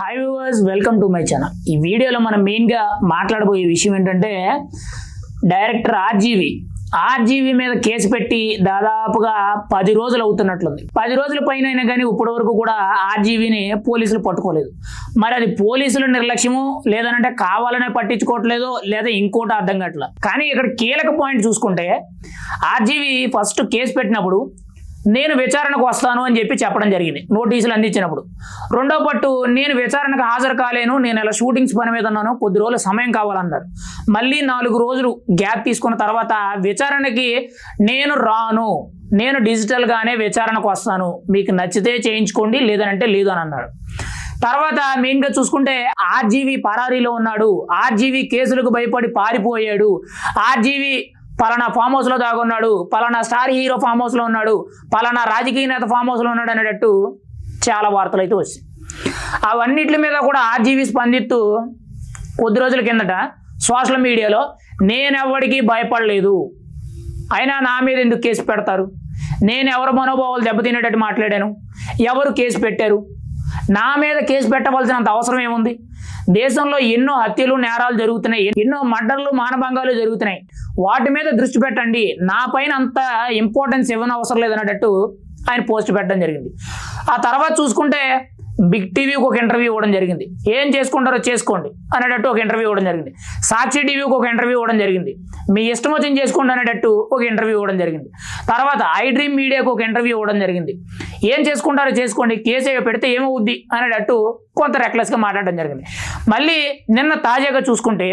Hi viewers welcome to my channel ఈ వీడియోలో మనం మెయిన్గా మాట్లాడబోయే విషయం ఏంటంటే డైరెక్టర్ ఆర్జీవి ఆర్జీవి మీద కేసు పెట్టి దాదాపుగా పది రోజులు అవుతున్నట్లుంది. పది రోజుల పైన అయినా కానీ ఇప్పటి వరకు కూడా ఆర్జీవిని పోలీసులు పట్టుకోలేదు. మరి అది పోలీసుల నిర్లక్ష్యము లేదనంటే కావాలనే పట్టించుకోవట్లేదు లేదా ఇంకోటి అర్థం కావట్లేదు కానీ ఇక్కడ కీలక పాయింట్ చూసుకుంటే ఆర్జీవి ఫస్ట్ కేసు పెట్టినప్పుడు నేను విచారణకు వస్తాను అని చెప్పి చెప్పడం జరిగింది. నోటీసులు అందించినప్పుడు. రెండో పట్టు నేను విచారణకు హాజరు కాలేను నేను ఇలా షూటింగ్స్ పని మీద ఉన్నాను కొద్ది రోజులు సమయం కావాలన్నారు. మళ్ళీ నాలుగు రోజులు గ్యాప్ తీసుకున్న తర్వాత విచారణకి నేను రాను నేను డిజిటల్గానే విచారణకు వస్తాను మీకు నచ్చితే చేయించుకోండి లేదనంటే లేదు అని అన్నాడు. తర్వాత మెయిన్గా చూసుకుంటే ఆర్జీవి పరారీలో ఉన్నాడు ఆర్జీవి కేసులకు భయపడి పారిపోయాడు ఆర్జీవి పలానా ఫామ్ హౌస్లో దాగున్నాడు పలానా స్టార్ హీరో ఫామ్ హౌస్లో ఉన్నాడు పలానా రాజకీయ నేత ఫామ్ హౌస్లో ఉన్నాడు అనేటట్టు చాలా వార్తలు అయితే వచ్చాయి అవన్నిటి మీద కూడా ఆర్జీవి స్పందిస్తూ కొద్ది రోజుల కిందట సోషల్ మీడియాలో నేనెవ్వడికి భయపడలేదు. అయినా నా మీద ఎందుకు కేసు పెడతారు? నేను ఎవరి మనోభావాలు దెబ్బతినేటట్టు మాట్లాడాను? ఎవరు కేసు పెట్టారు? నా మీద కేసు పెట్టవలసినంత అవసరం ఏముంది? దేశంలో ఎన్నో హత్యలు నేరాలు జరుగుతున్నాయి ఎన్నో మర్డర్లు మానభంగాలు జరుగుతున్నాయి. వాటి మీద దృష్టి పెట్టండి. నా పైన అంత ఇంపార్టెన్స్ ఇవ్వని అవసరం లేదన్నట్టు ఆయన పోస్ట్ పెట్టడం జరిగింది. ఆ తర్వాత చూసుకుంటే బిగ్ టీవీకి ఒక ఇంటర్వ్యూ ఇవ్వడం జరిగింది. ఏం చేసుకుంటారో చేసుకోండి అనేటట్టు ఒక ఇంటర్వ్యూ ఇవ్వడం జరిగింది. సాక్షి టీవీకి ఒక ఇంటర్వ్యూ ఇవ్వడం జరిగింది. మీ ఇష్టం వచ్చింది చేసుకోండి అనేటట్టు ఒక ఇంటర్వ్యూ ఇవ్వడం జరిగింది. తర్వాత ఐ డ్రీమ్ మీడియాకు ఒక ఇంటర్వ్యూ ఇవ్వడం జరిగింది. ఏం చేసుకుంటారో చేసుకోండి కేసు పెడితే ఏమవుద్ది అనేటట్టు కొంత రెక్లెస్గా మాట్లాడడం జరిగింది. మళ్ళీ నిన్న తాజాగా చూసుకుంటే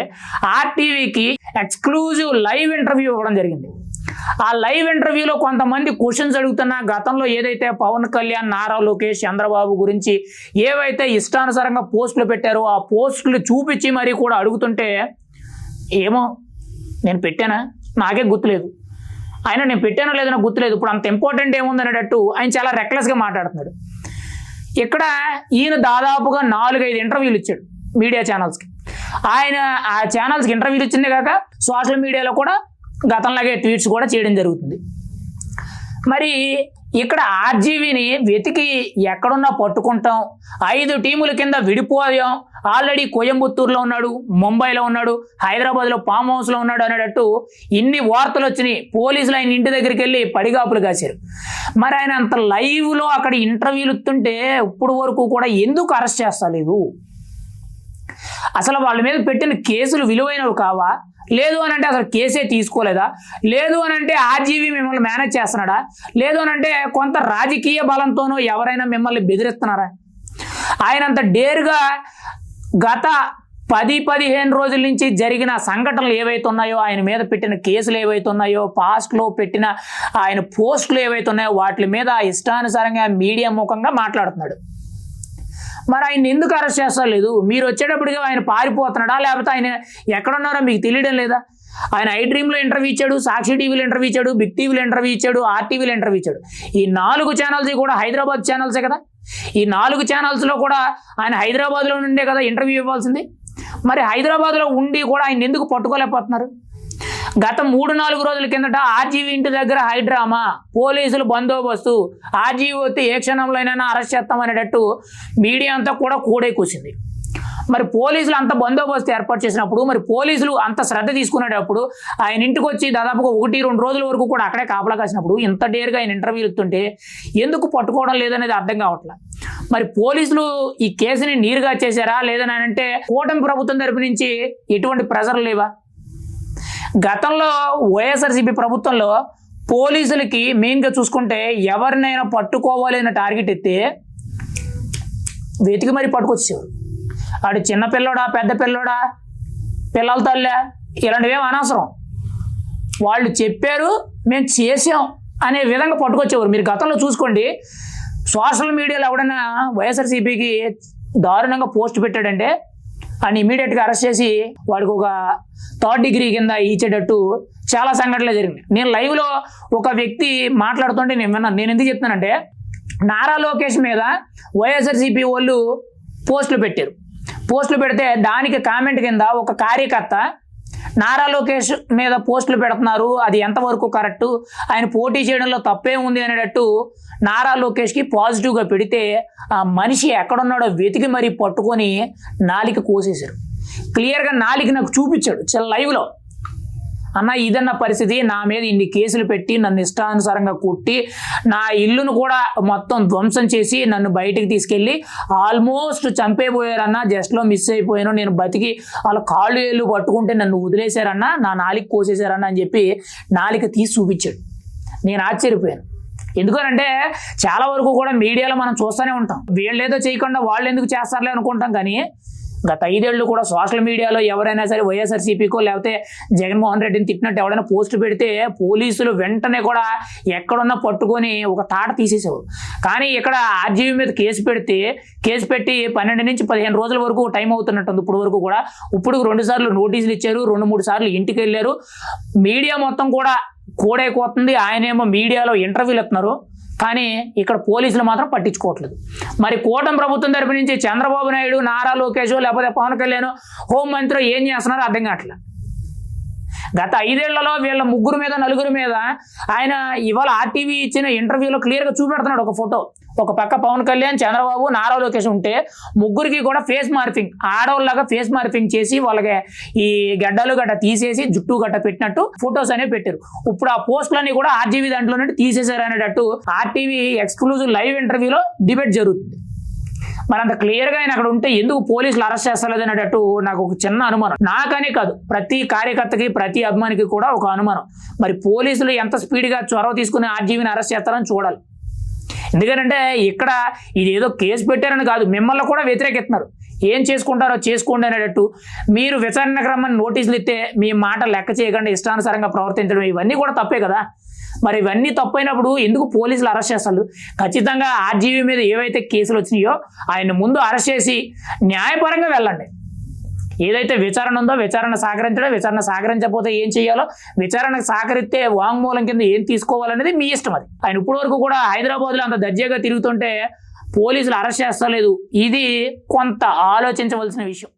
ఆర్టీవీకి ఎక్స్క్లూజివ్ లైవ్ ఇంటర్వ్యూ ఇవ్వడం జరిగింది. ఆ లైవ్ ఇంటర్వ్యూలో కొంతమంది క్వశ్చన్స్ అడుగుతున్న గతంలో ఏదైతే పవన్ కళ్యాణ్ నారా లోకేష్ చంద్రబాబు గురించి ఏవైతే ఇష్టానుసారంగా పోస్టులు పెట్టారో ఆ పోస్టులు చూపించి మరీ కూడా అడుగుతుంటే ఏమో నేను పెట్టానా? నాకే గుర్తులేదు. ఆయన నేను పెట్టానో లేదో నాకు గుర్తులేదు. ఇప్పుడు అంత ఇంపార్టెంట్ ఏముంది అనేటట్టు ఆయన చాలా రెక్లెస్గా మాట్లాడుతున్నాడు. ఇక్కడ ఈయన దాదాపుగా నాలుగైదు ఇంటర్వ్యూలు ఇచ్చాడు మీడియా ఛానల్స్కి ఆయన ఆ ఛానల్స్కి ఇంటర్వ్యూలు ఇచ్చిందే కాక సోషల్ మీడియాలో కూడా గతంలాగే ట్వీట్స్ కూడా చేయడం జరుగుతుంది. మరి ఇక్కడ ఆర్జీవీని వెతికి ఎక్కడున్నా పట్టుకుంటాం. ఐదు టీముల కింద విడిపోయాం. ఆల్రెడీ కోయంబత్తూరులో ఉన్నాడు ముంబైలో ఉన్నాడు హైదరాబాద్లో ఫామ్ హౌస్లో ఉన్నాడు అనేటట్టు ఇన్ని వార్తలు వచ్చినాయి. పోలీసులు ఆయన ఇంటి దగ్గరికి వెళ్ళి పడిగాపులు కాశారు. మరి ఆయన అంత లైవ్లో అక్కడ ఇంటర్వ్యూలు ఇస్తుంటే ఇప్పుడు వరకు కూడా ఎందుకు అరెస్ట్ చేస్తలేదు? అసలు వాళ్ళ మీద పెట్టిన కేసులు విలువైనవి కావా? లేదు అని అంటే అసలు కేసే తీసుకోలేదా? లేదు అని అంటే ఆర్జీవీ మిమ్మల్ని మేనేజ్ చేస్తున్నాడా? లేదు అని అంటే కొంత రాజకీయ బలంతోనూ ఎవరైనా మిమ్మల్ని బెదిరిస్తున్నారా? ఆయన అంత డేరుగా గత పది పదిహేను రోజుల నుంచి జరిగిన సంఘటనలు ఏవైతే ఉన్నాయో ఆయన మీద పెట్టిన కేసులు ఏవైతే ఉన్నాయో పాస్ట్లో పెట్టిన ఆయన పోస్టులు ఏవైతే ఉన్నాయో వాటి మీద ఇష్టానుసారంగా మీడియా ముఖంగా మాట్లాడుతున్నాడు. మరి ఆయన ఎందుకు అరెస్ట్ చేస్తలేదు మీరు వచ్చేటప్పటికి ఆయన పారిపోతున్నాడా? లేకపోతే ఆయన ఎక్కడున్నారో మీకు తెలియడం లేదా? ఆయన ఐ డ్రీమ్లో ఇంటర్వ్యూ ఇచ్చాడు సాక్షి టీవీలో ఇంటర్వ్యూ ఇచ్చాడు బిగ్ టీవీలో ఇంటర్వ్యూ ఇచ్చాడు ఆర్టీవీలో ఇంటర్వ్యూ ఇచ్చాడు. ఈ నాలుగు ఛానల్స్ కూడా హైదరాబాద్ ఛానల్సే కదా? ఈ నాలుగు ఛానల్స్లో కూడా ఆయన హైదరాబాద్లో నుండే కదా ఇంటర్వ్యూ ఇవ్వాల్సింది? మరి హైదరాబాద్లో ఉండి కూడా ఆయన ఎందుకు పట్టుకోలేకపోతున్నారు? గత మూడు నాలుగు రోజుల కిందట ఆర్జీవీ ఇంటి దగ్గర హైడ్రామా పోలీసులు బందోబస్తు ఆర్జీవీ వస్తే ఏ క్షణంలోనైనా అరెస్ట్ చేస్తామనేటట్టు మీడియా అంతా కూడా కూడే కూసింది. మరి పోలీసులు అంత బందోబస్తు ఏర్పాటు చేసినప్పుడు మరి పోలీసులు అంత శ్రద్ధ తీసుకునేటప్పుడు ఆయన ఇంటికి వచ్చి దాదాపుగా ఒకటి రెండు రోజుల వరకు కూడా అక్కడే కాపలా కాసినప్పుడు ఇంత డేర్గా ఆయన ఇంటర్వ్యూలు ఇస్తుంటే ఎందుకు పట్టుకోవడం లేదనేది అర్థం కావట్లే? మరి పోలీసులు ఈ కేసుని నీరుగా చేశారా? లేదని అంటే కూటమి ప్రభుత్వం తరపు నుంచి ఎటువంటి ప్రెజర్ లేవా? గతంలో వైఎస్ఆర్సీపీ ప్రభుత్వంలో పోలీసులకి మెయిన్గా చూసుకుంటే ఎవరినైనా పట్టుకోవాలి అనే టార్గెట్ ఎత్తే వెతికి మరీ పట్టుకొచ్చేవారు. ఆడు చిన్న పిల్లోడా పెద్ద పిల్లోడా పిల్లల తల్లే ఇలాంటివేం అనవసరం. వాళ్ళు చెప్పారు మేము చేసాం అనే విధంగా పట్టుకొచ్చేవారు. మీరు గతంలో చూసుకోండి సోషల్ మీడియాలో ఎవడైనా వైఎస్ఆర్సీపీకి దారుణంగా పోస్ట్ పెట్టాడంటే అని ఇమీడియట్గా అరెస్ట్ చేసి వాడికి ఒక థర్డ్ డిగ్రీ కింద ఇచ్చేటట్టు చాలా సంఘటనలు జరిగినాయి. నేను లైవ్లో ఒక వ్యక్తి మాట్లాడుతుంటే నేను విన్నాను. నేను ఎందుకు చెప్తున్నానంటే నారా లోకేష్ మీద వైఎస్ఆర్సీపీ వాళ్ళు పోస్టులు పెట్టారు. పోస్టులు పెడితే దానికి కామెంట్ కింద ఒక కార్యకర్త నారా లోకేష్ మీద పోస్టులు పెడుతున్నారు. అది ఎంతవరకు కరెక్ట్? ఆయన పోటీ చేయడంలో తప్పే ఉంది అనేటట్టు నారా లోకేష్కి పాజిటివ్గా పెడితే ఆ మనిషి ఎక్కడున్నాడో వెతికి మరీ పట్టుకొని నాలిక కోసేశారు. క్లియర్గా నాలిక నాకు చూపించాడు. చాలా లైవ్లో. అన్న ఇదన్న పరిస్థితి. నా మీద ఇన్ని కేసులు పెట్టి నన్ను ఇష్టానుసారంగా కొట్టి నా ఇల్లును కూడా మొత్తం ధ్వంసం చేసి నన్ను బయటికి తీసుకెళ్ళి ఆల్మోస్ట్ చంపేపోయారన్న జస్ట్లో మిస్ అయిపోయాను. నేను బతికి వాళ్ళ కాళ్ళు ఏళ్ళు పట్టుకుంటే నన్ను వదిలేశారన్న నా నాలిక కోసేశారన్న అని చెప్పి నాలిక తీసి చూపించాడు. నేను ఆశ్చర్యపోయాను. ఎందుకనంటే చాలా వరకు కూడా మీడియాలో మనం చూస్తూనే ఉంటాం. వీళ్ళేదో చేయకుండా వాళ్ళు ఎందుకు చేస్తారులే అనుకుంటాం కానీ గత ఐదేళ్ళు కూడా సోషల్ మీడియాలో ఎవరైనా సరే వైఎస్ఆర్సీపీకో లేకపోతే జగన్మోహన్ రెడ్డిని తిట్టినట్టు ఎవరైనా పోస్ట్ పెడితే పోలీసులు వెంటనే కూడా ఎక్కడున్నా పట్టుకొని ఒక తాట తీసేసేవారు. కానీ ఇక్కడ ఆర్జీవీ మీద కేసు పెడితే కేసు పెట్టి పన్నెండు నుంచి పదిహేను రోజుల వరకు టైం అవుతున్నట్టుంది ఇప్పుడు వరకు కూడా. ఇప్పుడు రెండు సార్లు నోటీసులు ఇచ్చారు రెండు మూడు సార్లు ఇంటికి వెళ్ళారు. మీడియా మొత్తం కూడా కోడైపోతుంది. ఆయనేమో మీడియాలో ఇంటర్వ్యూలు ఇస్తున్నారు. కానీ ఇక్కడ పోలీసులు మాత్రం పట్టించుకోవట్లేదు. మరి కూటమి ప్రభుత్వం తరపు నుంచి చంద్రబాబు నాయుడు నారా లోకేష్ లేకపోతే పవన్ కళ్యాణ్ హోంమంత్రి ఏం చేస్తున్నారో అర్థం కావట్లేదు. గత ఐదేళ్ళలో వీళ్ళ ముగ్గురు మీద నలుగురు మీద ఆయన ఇవాళ ఆర్టీవీ ఇచ్చిన ఇంటర్వ్యూలో క్లియర్గా చూపెడుతున్నాడు ఒక ఫోటో. ఒక పక్క పవన్ కళ్యాణ్ చంద్రబాబు నారా లోకేష్ ఉంటే ముగ్గురికి కూడా ఫేస్ మార్పింగ్ ఆడవాళ్ళగా ఫేస్ మార్పింగ్ చేసి వాళ్ళకి ఈ గడ్డలు గడ్డ తీసేసి జుట్టు గడ్డ పెట్టినట్టు ఫొటోస్ అనేవి పెట్టారు. ఇప్పుడు ఆ పోస్టులన్నీ కూడా ఆర్జీవీ దాంట్లో నుండి తీసేశారు అనేటట్టు ఆర్టీవీ ఎక్స్క్లూజివ్ లైవ్ ఇంటర్వ్యూలో డిబేట్ జరుగుతుంది. మరి అంత క్లియర్గా ఆయన అక్కడ ఉంటే ఎందుకు పోలీసులు అరెస్ట్ చేస్తలేదు అనేటట్టు నాకు ఒక చిన్న అనుమానం. నాకనే కాదు ప్రతి కార్యకర్తకి ప్రతి అభిమానికి కూడా ఒక అనుమానం. మరి పోలీసులు ఎంత స్పీడ్గా చొరవ తీసుకుని ఆర్జీవిని అరెస్ట్ చేస్తారని చూడాలి. ఎందుకంటే ఇక్కడ ఇది ఏదో కేసు పెట్టారని కాదు మిమ్మల్ని కూడా వ్యతిరేకిస్తున్నారు. ఏం చేసుకుంటారో చేసుకోండి అనేటట్టు మీరు విచారణ క్రమం నోటీసులు ఇస్తే మీ మాట లెక్క చేయకుండా ఇష్టానుసారంగా ప్రవర్తించడం ఇవన్నీ కూడా తప్పే కదా. మరి ఇవన్నీ తప్పైనప్పుడు ఎందుకు పోలీసులు అరెస్ట్ చేస్తారు? ఖచ్చితంగా ఆర్జీవీ మీద ఏవైతే కేసులు వచ్చినాయో ఆయన ముందు అరెస్ట్ చేసి న్యాయపరంగా వెళ్ళండి. ఏదైతే విచారణ ఉందో విచారణ సహకరించడం విచారణ సహకరించకపోతే ఏం చేయాలో విచారణకు సహకరిస్తే వాంగ్మూలం కింద ఏం తీసుకోవాలనేది మీ ఇష్టం అది. ఆయన ఇప్పటి వరకు కూడా హైదరాబాద్లో అంత దర్జాగా తిరుగుతుంటే పోలీసులు అరెస్ట్ చేస్తలేదు. ఇది కొంత ఆలోచించవలసిన విషయం.